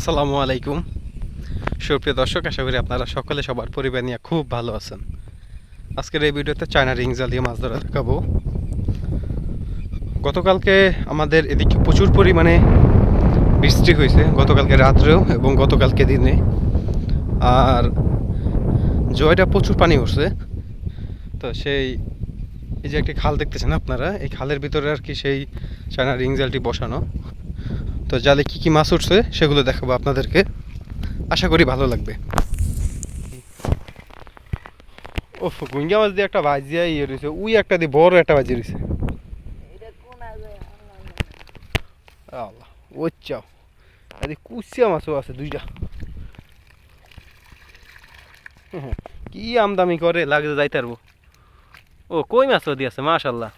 আসসালামু আলাইকুম। সুপ্রিয় দর্শক, আশা করি আপনারা সকলে সবার পরিবার নিয়ে খুব ভালো আছেন। আজকের এই ভিডিওতে চায়না রিং দিয়ে মাছ ধরা দেখাবো। গতকালকে আমাদের এদিকে প্রচুর পরিমাণে বৃষ্টি হয়েছে, গতকালকে রাত্রেও এবং গতকালকে দিনে। আর জয়টা প্রচুর পানি উঠছে তো সেই, এই যে একটি খাল দেখতেছেন আপনারা, এই খালের ভিতরে আর কি সেই চায়না রিং জালটি বসানো। তো জালে কি কি মাছ উঠছে সেগুলো দেখাবো আপনাদেরকে। আশা করি ভালো লাগবে। ও গুঙ্গা মাছ দিয়ে একটা ভাজিয়া ইয়ে রয়েছে। উই একটা দিয়ে বড় একটা ভাজি রয়েছে। আল্লাহ ও চাও আরে কুচিয়া মাছও আছে দুইটা। কি আমদামি করে? লাগে যাইতে পারব। ও কই মাছও দিয়েছে? মাশাল্লাহ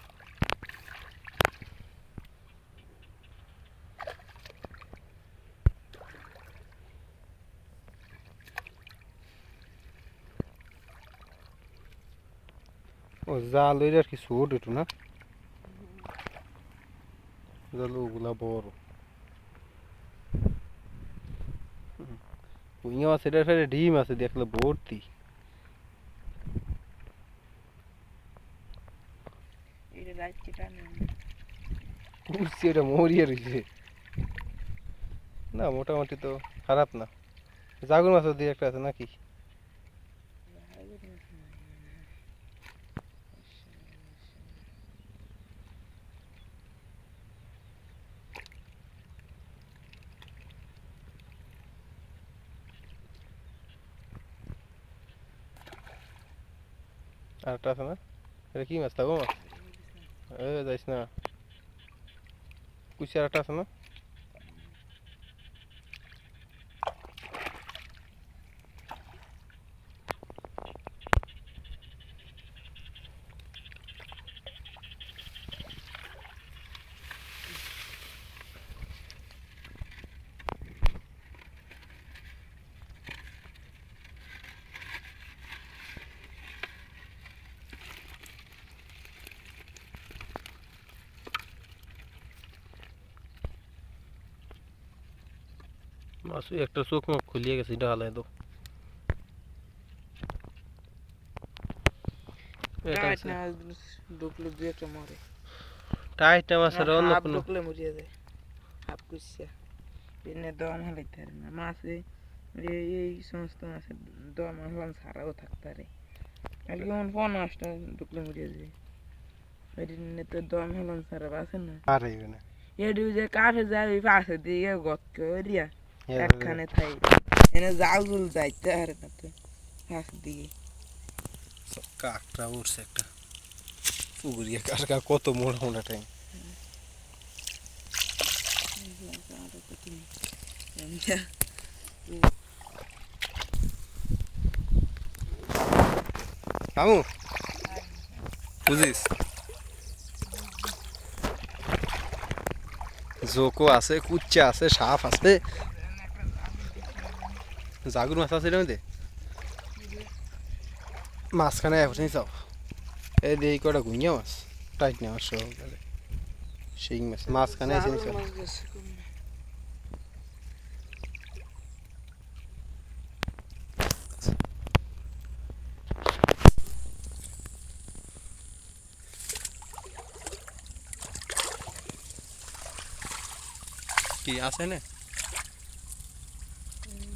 ও জাল ওইটা আর কি ছোট একটু না? জাল ওগুলা বড়। কুইয়া মাছ এটার ফেরে ডিম আছে দেখলে ভর্তি। কুচি এটা মরিয়া রয়েছে না মোটামুটি তো খারাপ না। জাগুর মাছও দিয়ে একটা আছে নাকি? আর একটা আছে না? এটা কি মাছ? লাগো মাছ? এ, যাইস না। কুচি আরেকটা আছে না? মাছ একটা চোখ মুখ খুলিয়ে গেছে এটা হালাই দাও। টাইটা মাছের অন্য কোনো। ঢুকলে মরিয়া যায়। হাফ কুসিয়া এনে দম হালাইতে পারে না। মাছে এই সমস্ত মাছের দম হলাম ছাড়াও থাকতে পারে। আর কেমন পনেরোটা ঢুকলে মরিয়া যায়। এনে তো দম হলাম ছাড়া আছে না। আর না। যে কাঠে যায় পাশে দিয়ে গত করিয়া একখানে থাই এনে জালগুল যাইতে পারে না তো পাশ দিয়ে কাকটা উঠছে একটা পুকুরিয়া কাকা কত টাইম আমু বুঝিস জোকো আছে কুচ্চা আছে সাপ আছে জাগুর মাছ আছে মধ্যে মাঝখানে এখন চাও এই দিয়ে কটা গুঁইয়া মাছ? টাইট নেওয়ার সহকারে শিং মাছ মাঝখানে এসে নিছো কি আছে না?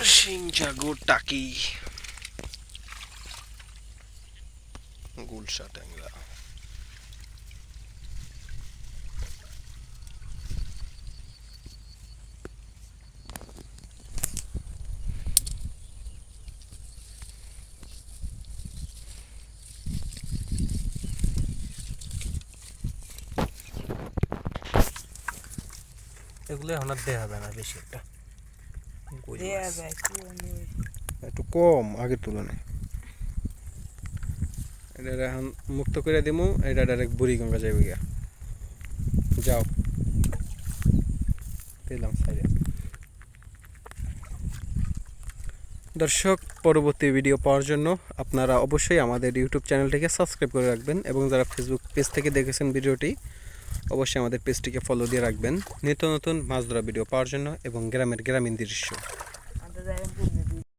সিংজাগো টাকি। গুলশা ট্যাংরা। এগুলো এখন আর দেওয়া হবে না বেশি একটা। একটু কম আগের তুলনায় এটা এখন মুক্ত করে দিমু এটা ডাইরেক্ট বুড়িগঙ্গা যাইবে গিয়া। যাও। সাইডে। দর্শক পরবর্তী ভিডিও পাওয়ার জন্য আপনারা অবশ্যই আমাদের ইউটিউব চ্যানেলটিকে সাবস্ক্রাইব করে রাখবেন এবং যারা ফেসবুক পেজ থেকে দেখেছেন ভিডিওটি অবশ্যই আমাদের পেজটিকে ফলো দিয়ে রাখবেন। নিত্য নতুন মাছ ধরা ভিডিও পাওয়ার জন্য এবং গ্রামের গ্রামীণ দৃশ্য।